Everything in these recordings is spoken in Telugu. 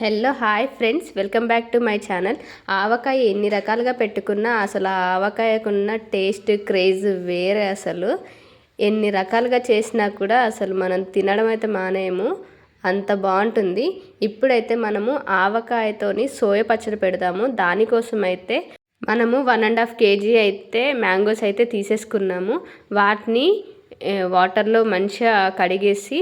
Hello hi friends. Welcome back to my channel. Avakaya ఎన్ని రకాలుగా పెట్టుకున్నా అసలు ఆ ఆవకాయకున్న టేస్ట్ క్రేజ్ వేరే అసలు. ఎన్ని రకాలుగా చేసినా కూడా అసలు మనం తినడం అయితే మానేము అంత బాగుంటుంది. ఇప్పుడైతే మనము ఆవకాయతోని సోయ పచ్చడి పెడదాము. దానికోసం అయితే మనము వన్ అండ్ హాఫ్ కేజీ అయితే మ్యాంగోస్ అయితే తీసేసుకున్నాము. వాటిని వాటర్లో మంచిగా కడిగేసి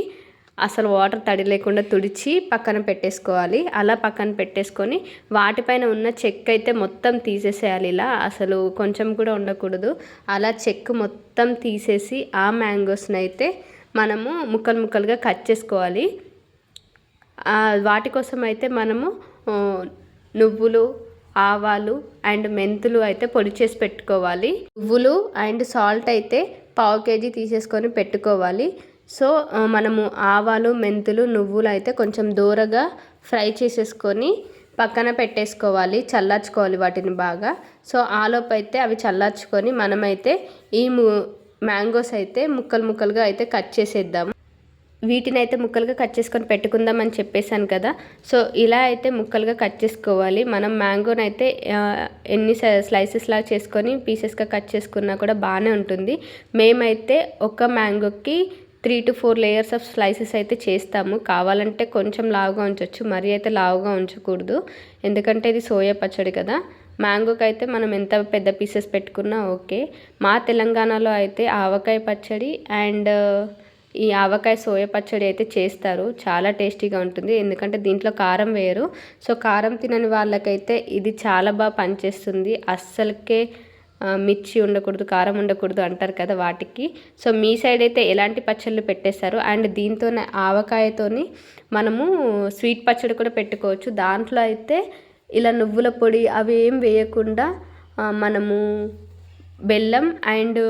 అసలు వాటర్ తడి లేకుండా తుడిచి పక్కన పెట్టేసుకోవాలి. అలా పక్కన పెట్టేసుకొని వాటిపైన ఉన్న చెక్ అయితే మొత్తం తీసేసేయాలి ఇలా. అసలు కొంచెం కూడా ఉండకూడదు. అలా చెక్ మొత్తం తీసేసి ఆ మ్యాంగోస్ని అయితే మనము ముక్కలు ముక్కలుగా కట్ చేసుకోవాలి. వాటి కోసం అయితే మనము నువ్వులు ఆవాలు అండ్ మెంతులు అయితే పొడి చేసి పెట్టుకోవాలి. నువ్వులు అండ్ సాల్ట్ అయితే పావు కేజీ తీసేసుకొని పెట్టుకోవాలి. సో మనము ఆవాలు మెంతులు నువ్వులు అయితే కొంచెం దూరగా ఫ్రై చేసేసుకొని పక్కన పెట్టేసుకోవాలి చల్లార్చుకోవాలి వాటిని బాగా. సో ఆలోపు అయితే అవి చల్లార్చుకొని మనమైతే ఈ మ్యాంగోస్ అయితే ముక్కలు ముక్కలుగా అయితే కట్ చేసేద్దాము. వీటిని అయితే ముక్కలుగా కట్ చేసుకొని పెట్టుకుందాం అని చెప్పేశాను కదా. సో ఇలా అయితే ముక్కలుగా కట్ చేసుకోవాలి. మనం మ్యాంగోని అయితే ఎన్ని స్లైసెస్ లాగా చేసుకొని పీసెస్గా కట్ చేసుకున్నా కూడా బాగానే ఉంటుంది. మేమైతే ఒక మ్యాంగోకి three two four layers of slices అయితే చేస్తాము. కావాలంటే కొంచెం లావుగా ఉంచవచ్చు మరీ అయితే లావుగా ఉంచకూడదు. ఎందుకంటే ఇది సోయా పచ్చడి కదా. మ్యాంగోకి అయితే మనం ఎంత పెద్ద పీసెస్ పెట్టుకున్నా ఓకే. మా తెలంగాణలో అయితే ఆవకాయ పచ్చడి అండ్ ఈ ఆవకాయ సోయా పచ్చడి అయితే చేస్తారు. చాలా టేస్టీగా ఉంటుంది. ఎందుకంటే దీంట్లో కారం వేయరు సో కారం తినని వాళ్ళకైతే ఇది చాలా బాగా పనిచేస్తుంది. అస్సలకే మిర్చి ఉండకూడదు కారం ఉండకూడదు అంటారు కదా వాటికి. సో మీ సైడ్ అయితే ఎలాంటి పచ్చళ్ళు పెట్టేస్తారు అండ్ దీంతో ఆవకాయతోని మనము స్వీట్ పచ్చడి కూడా పెట్టుకోవచ్చు. దాంట్లో అయితే ఇలా నువ్వుల పొడి అవి ఏం వేయకుండా మనము బెల్లం అండ్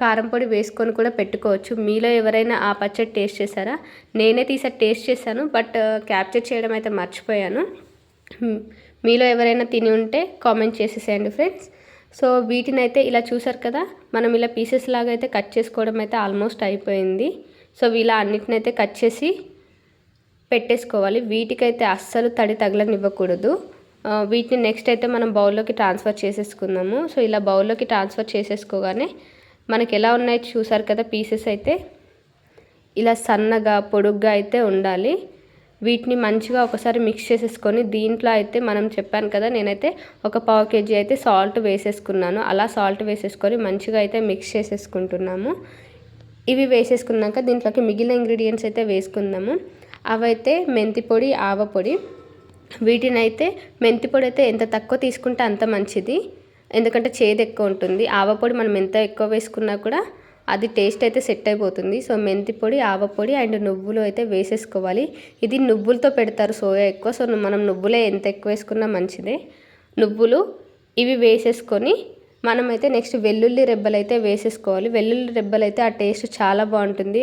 కారం పొడి వేసుకొని కూడా పెట్టుకోవచ్చు. మీలో ఎవరైనా ఆ పచ్చడి టేస్ట్ చేశారా? నేనే తీసా టేస్ట్ చేశాను బట్ క్యాప్చర్ చేయడం అయితే మర్చిపోయాను. మీలో ఎవరైనా తిని ఉంటే కామెంట్ చేసేసేయండి ఫ్రెండ్స్. సో వీటిని అయితే ఇలా చూసారు కదా మనం ఇలా పీసెస్ లాగా అయితే కట్ చేసుకోవడం అయితే ఆల్మోస్ట్ అయిపోయింది. సో ఇలా అన్నిటినైతే కట్ చేసి పెట్టేసుకోవాలి. వీటికైతే అస్సలు తడి తగలనివ్వకూడదు. వీటిని నెక్స్ట్ అయితే మనం బౌల్లోకి ట్రాన్స్ఫర్ చేసేసుకుందాము. సో ఇలా బౌల్లోకి ట్రాన్స్ఫర్ చేసేసుకోగానే మనకి ఎలా ఉన్నాయి చూసారు కదా పీసెస్ అయితే. ఇలా సన్నగా పొడుగ్గా అయితే ఉండాలి. వీటిని మంచిగా ఒకసారి మిక్స్ చేసేసుకొని దీంట్లో అయితే మనం చెప్పాను కదా నేనైతే ఒక పావు కేజీ అయితే సాల్ట్ వేసేసుకున్నాను. అలా సాల్ట్ వేసేసుకొని మంచిగా అయితే మిక్స్ చేసేసుకుంటున్నాము. ఇవి వేసేసుకున్నాక దీంట్లోకి మిగిలిన ఇంగ్రీడియంట్స్ అయితే వేసుకుందాము. అవైతే మెంతి పొడి ఆవ పొడి. వీటిని అయితే మెంతి పొడి అయితే ఎంత తక్కువ తీసుకుంటే అంత మంచిది. ఎందుకంటే చేదు ఎక్కువ ఉంటుంది. ఆవ పొడి మనం ఎంత ఎక్కువ వేసుకున్నా కూడా అది టేస్ట్ అయితే సెట్ అయిపోతుంది. సో మెంతి పొడి ఆవపొడి అండ్ నువ్వులు అయితే వేసేసుకోవాలి. ఇది నువ్వులతో పెడతారు సోయా ఎక్కువ. సో మనం నువ్వులే ఎంత ఎక్కువ వేసుకున్నా మంచిదే. నువ్వులు ఇవి వేసేసుకొని మనమైతే నెక్స్ట్ వెల్లుల్లి రెబ్బలు అయితే వేసేసుకోవాలి. వెల్లుల్లి రెబ్బలు అయితే ఆ టేస్ట్ చాలా బాగుంటుంది.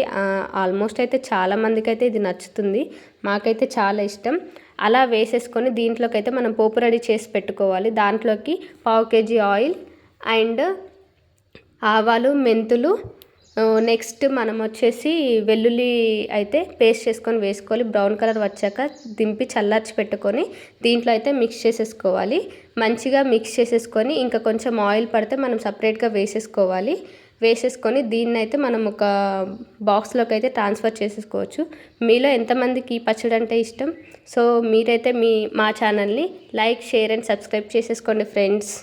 ఆల్మోస్ట్ అయితే చాలా మందికి అయితే ఇది నచ్చుతుంది. మాకైతే చాలా ఇష్టం. అలా వేసేసుకొని దీంట్లోకి అయితే మనం పోపు రెడీ చేసి పెట్టుకోవాలి. దాంట్లోకి పావు కేజీ ఆయిల్ అండ్ ఆవాలు మెంతులు నెక్స్ట్ మనం వచ్చేసి వెల్లుల్లి అయితే పేస్ట్ చేసుకొని వేసుకోవాలి. బ్రౌన్ కలర్ వచ్చాక దింపి చల్లార్చి పెట్టుకొని దీంట్లో అయితే మిక్స్ చేసేసుకోవాలి. మంచిగా మిక్స్ చేసేసుకొని ఇంకా కొంచెం ఆయిల్ పడితే మనం సపరేట్గా వేసేసుకోవాలి. వేసేసుకొని దీన్ని అయితే మనం ఒక బాక్స్లోకి అయితే ట్రాన్స్ఫర్ చేసేసుకోవచ్చు. మీలో ఎంతమందికి పచ్చడి అంటే ఇష్టం? సో మీరైతే మీ మా ఛానల్ని లైక్ షేర్ అండ్ సబ్స్క్రైబ్ చేసేసుకోండి ఫ్రెండ్స్.